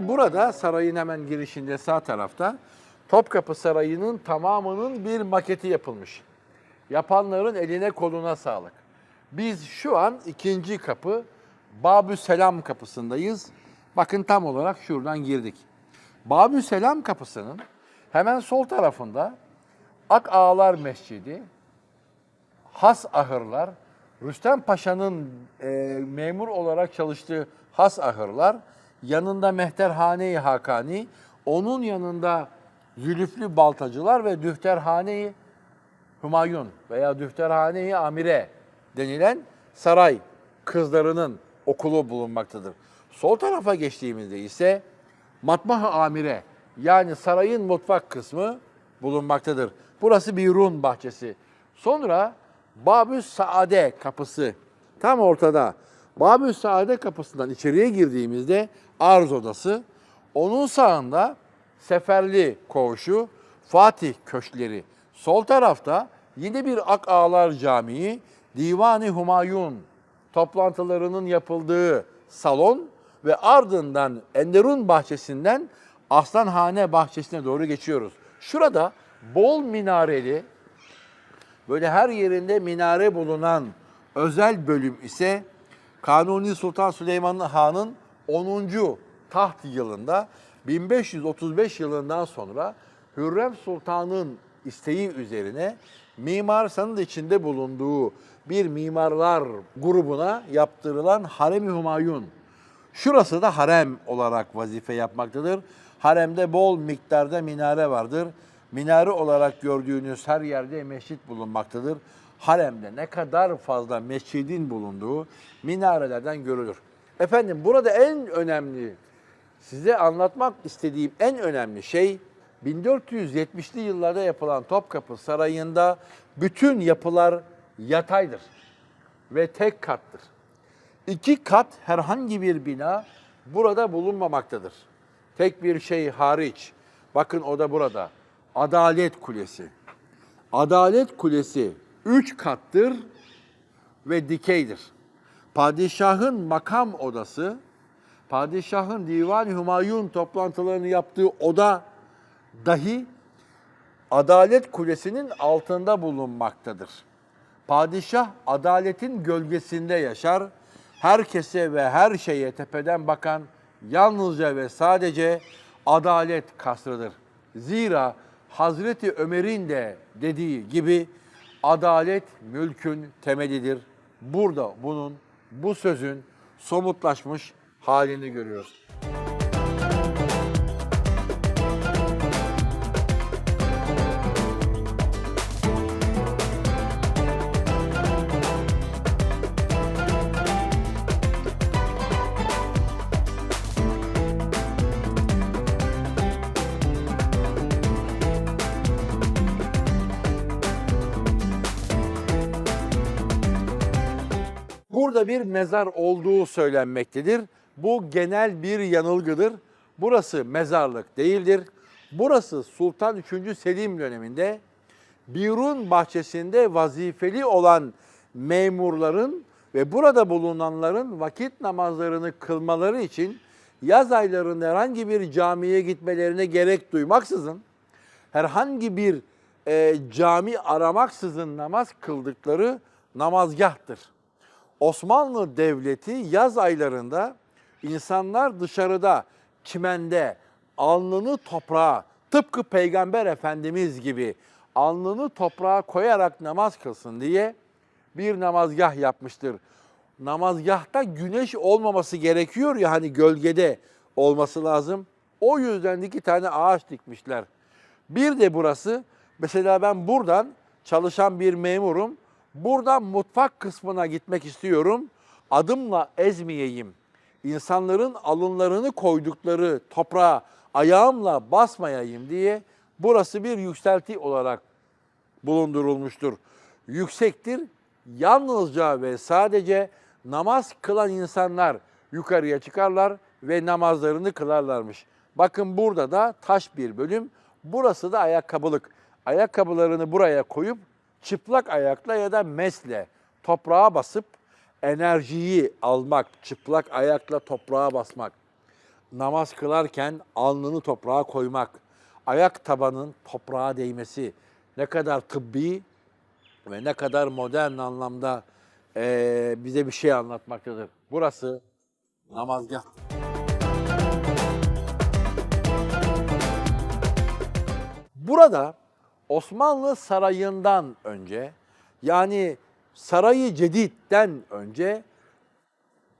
Burada sarayın hemen girişinde sağ tarafta Topkapı Sarayı'nın tamamının bir maketi yapılmış. Yapanların eline koluna sağlık. Biz şu an ikinci kapı Babü Selam kapısındayız. Bakın tam olarak şuradan girdik. Babü Selam kapısının hemen sol tarafında Ak Ağalar Mescidi, Has Ahırlar, Rüstem Paşa'nın e, memur olarak çalıştığı Has Ahırlar, yanında Mehterhane-i Hakani, onun yanında Zülüflü Baltacılar ve Dühterhane-i Hümayun veya Dühterhane-i Amire denilen saray kızlarının okulu bulunmaktadır. Sol tarafa geçtiğimizde ise Matbah-ı Amire yani sarayın mutfak kısmı bulunmaktadır. Burası bir Rum bahçesi. Sonra Babü Saade kapısı tam ortada. Babü Saade kapısından içeriye girdiğimizde arz odası, onun sağında Seferli koğuşu, Fatih köşkleri. Sol tarafta yine bir Ak Ağlar Camii, Divani Humayun toplantılarının yapıldığı salon ve ardından Enderun bahçesinden Aslanhane bahçesine doğru geçiyoruz. Şurada bol minareli, böyle her yerinde minare bulunan özel bölüm ise Kanuni Sultan Süleyman Han'ın 10. taht yılında 1535 yılından sonra Hürrem Sultan'ın isteği üzerine Mimar San'ın içinde bulunduğu bir mimarlar grubuna yaptırılan Harem-i Humayun. Şurası da harem olarak vazife yapmaktadır. Haremde bol miktarda minare vardır. Minare olarak gördüğünüz her yerde mescit bulunmaktadır. Haremde ne kadar fazla mescidin bulunduğu minarelerden görülür. Efendim burada en önemli size anlatmak istediğim en önemli şey 1470'li yıllarda yapılan Topkapı Sarayı'nda bütün yapılar yataydır ve tek kattır. İki kat herhangi bir bina burada bulunmamaktadır. Tek bir şey hariç. Bakın o da burada. Adalet Kulesi. Adalet Kulesi üç kattır ve dikeydir. Padişahın makam odası, padişahın Divan-ı Hümayun toplantılarını yaptığı oda dahi Adalet Kulesi'nin altında bulunmaktadır. Padişah adaletin gölgesinde yaşar. Herkese ve her şeye tepeden bakan yalnızca ve sadece adalet kasrıdır. Zira Hazreti Ömer'in de dediği gibi adalet mülkün temelidir. Burada bunun, bu sözün somutlaşmış halini görüyoruz. Burada bir mezar olduğu söylenmektedir. Bu genel bir yanılgıdır. Burası mezarlık değildir. Burası Sultan 3. Selim döneminde Birun bahçesinde vazifeli olan memurların ve burada bulunanların vakit namazlarını kılmaları için yaz aylarında herhangi bir camiye gitmelerine gerek duymaksızın herhangi bir e, cami aramaksızın namaz kıldıkları namazgahtır. Osmanlı Devleti yaz aylarında insanlar dışarıda, çimende, alnını toprağa, tıpkı Peygamber Efendimiz gibi alnını toprağa koyarak namaz kılsın diye bir namazgah yapmıştır. Namazgahta güneş olmaması gerekiyor ya hani gölgede olması lazım. O yüzden iki tane ağaç dikmişler. Bir de burası, mesela ben buradan çalışan bir memurum. Buradan mutfak kısmına gitmek istiyorum. Adımla ezmeyeyim. İnsanların alınlarını koydukları toprağa ayağımla basmayayım diye burası bir yükselti olarak bulundurulmuştur. Yüksektir. Yalnızca ve sadece namaz kılan insanlar yukarıya çıkarlar ve namazlarını kılarlarmış. Bakın burada da taş bir bölüm. Burası da ayakkabılık. Ayakkabılarını buraya koyup çıplak ayakla ya da mesle toprağa basıp enerjiyi almak, çıplak ayakla toprağa basmak. namaz kılarken alnını toprağa koymak, ayak tabanın toprağa değmesi ne kadar tıbbi ve ne kadar modern anlamda eee, bize bir şey anlatmaktadır. Burası namazgah. Burada Osmanlı Sarayı'ndan önce yani Sarayı Cedid'den önce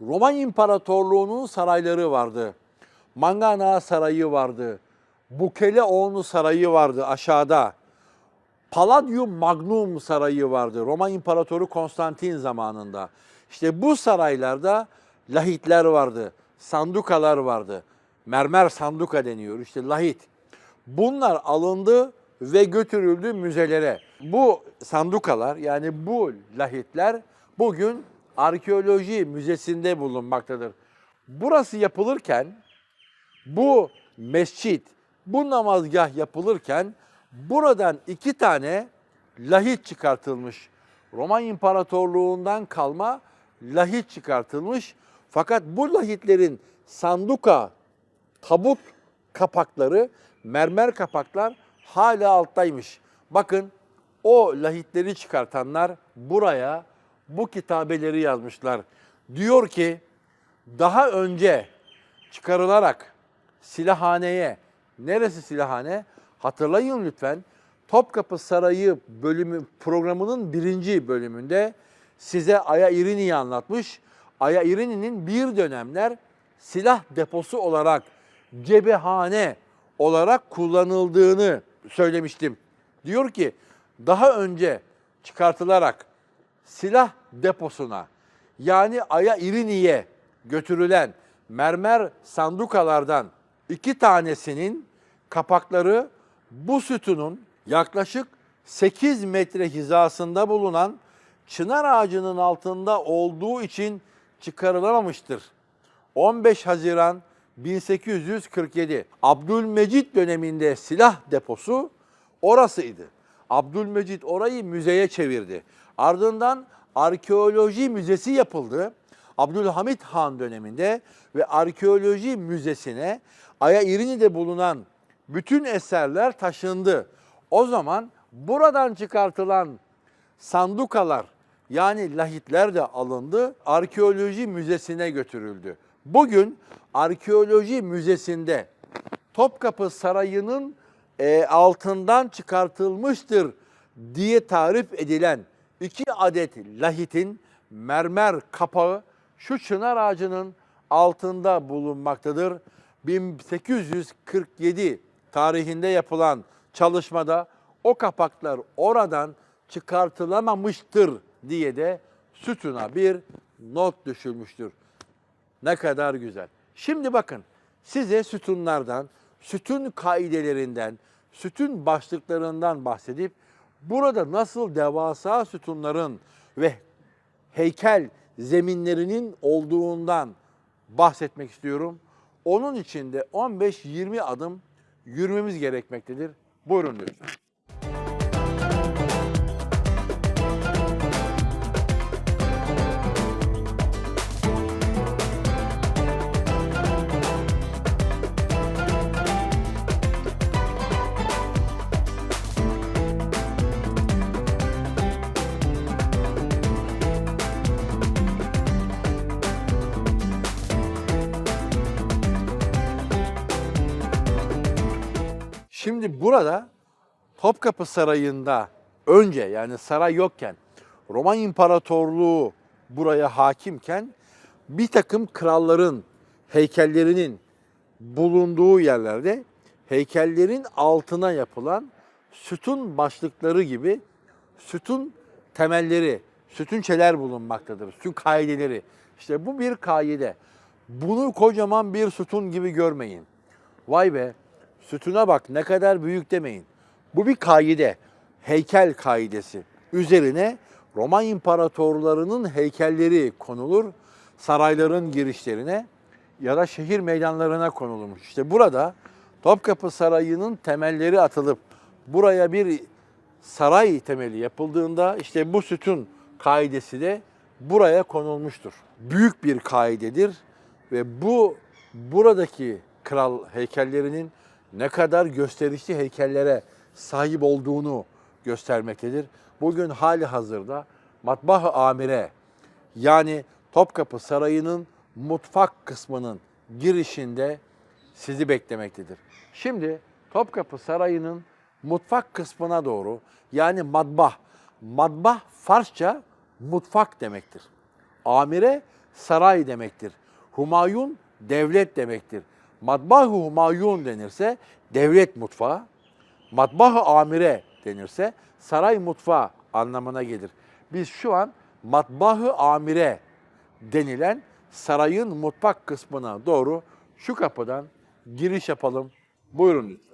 Roman İmparatorluğu'nun sarayları vardı. Mangana Sarayı vardı. Bukeleoğlu Sarayı vardı aşağıda. Palladium Magnum Sarayı vardı. Roma İmparatoru Konstantin zamanında. İşte bu saraylarda lahitler vardı. Sandukalar vardı. Mermer sanduka deniyor. İşte lahit. Bunlar alındı ve götürüldü müzelere. Bu sandukalar yani bu lahitler bugün arkeoloji müzesinde bulunmaktadır. Burası yapılırken bu mescit, bu namazgah yapılırken buradan iki tane lahit çıkartılmış. Roma İmparatorluğundan kalma lahit çıkartılmış. Fakat bu lahitlerin sanduka, tabut kapakları, mermer kapaklar hala alttaymış. Bakın o lahitleri çıkartanlar buraya bu kitabeleri yazmışlar. Diyor ki daha önce çıkarılarak silahhaneye, neresi silahhane? Hatırlayın lütfen. Topkapı Sarayı bölümü programının birinci bölümünde size Aya İrini'yi anlatmış. Aya İrini'nin bir dönemler silah deposu olarak cebehane olarak kullanıldığını söylemiştim. Diyor ki daha önce çıkartılarak silah deposuna yani Aya İrini'ye götürülen mermer sandukalardan iki tanesinin kapakları bu sütunun yaklaşık 8 metre hizasında bulunan çınar ağacının altında olduğu için çıkarılamamıştır. 15 Haziran 1847 Abdülmecit döneminde silah deposu orasıydı. Abdülmecit orayı müzeye çevirdi. Ardından arkeoloji müzesi yapıldı. Abdülhamit Han döneminde ve arkeoloji müzesine Aya İrini'de bulunan bütün eserler taşındı. O zaman buradan çıkartılan sandukalar yani lahitler de alındı, arkeoloji müzesine götürüldü. Bugün arkeoloji müzesinde Topkapı Sarayı'nın e, altından çıkartılmıştır diye tarif edilen iki adet lahitin mermer kapağı şu çınar ağacının altında bulunmaktadır. 1847 tarihinde yapılan çalışmada o kapaklar oradan çıkartılamamıştır diye de sütuna bir not düşülmüştür. Ne kadar güzel. Şimdi bakın size sütunlardan, sütun kaidelerinden, sütun başlıklarından bahsedip burada nasıl devasa sütunların ve heykel zeminlerinin olduğundan bahsetmek istiyorum. Onun için de 15-20 adım yürümemiz gerekmektedir. Buyurun lütfen. Şimdi burada Topkapı Sarayı'nda önce yani saray yokken Roma İmparatorluğu buraya hakimken bir takım kralların heykellerinin bulunduğu yerlerde heykellerin altına yapılan sütun başlıkları gibi sütun temelleri, sütunçeler bulunmaktadır. Sütun kaideleri. İşte bu bir kaide. Bunu kocaman bir sütun gibi görmeyin. Vay be sütuna bak ne kadar büyük demeyin. Bu bir kaide, heykel kaidesi. Üzerine Roma imparatorlarının heykelleri konulur, sarayların girişlerine ya da şehir meydanlarına konulmuş. İşte burada Topkapı Sarayı'nın temelleri atılıp buraya bir saray temeli yapıldığında işte bu sütun kaidesi de buraya konulmuştur. Büyük bir kaidedir ve bu buradaki kral heykellerinin ne kadar gösterişli heykellere sahip olduğunu göstermektedir. Bugün hali hazırda Matbah-ı Amire yani Topkapı Sarayı'nın mutfak kısmının girişinde sizi beklemektedir. Şimdi Topkapı Sarayı'nın mutfak kısmına doğru yani matbah, matbah Farsça mutfak demektir. Amire saray demektir. Humayun devlet demektir. Matbah-ı Humayun denirse devlet mutfağı, matbah-ı amire denirse saray mutfağı anlamına gelir. Biz şu an matbah-ı amire denilen sarayın mutfak kısmına doğru şu kapıdan giriş yapalım. Buyurun lütfen.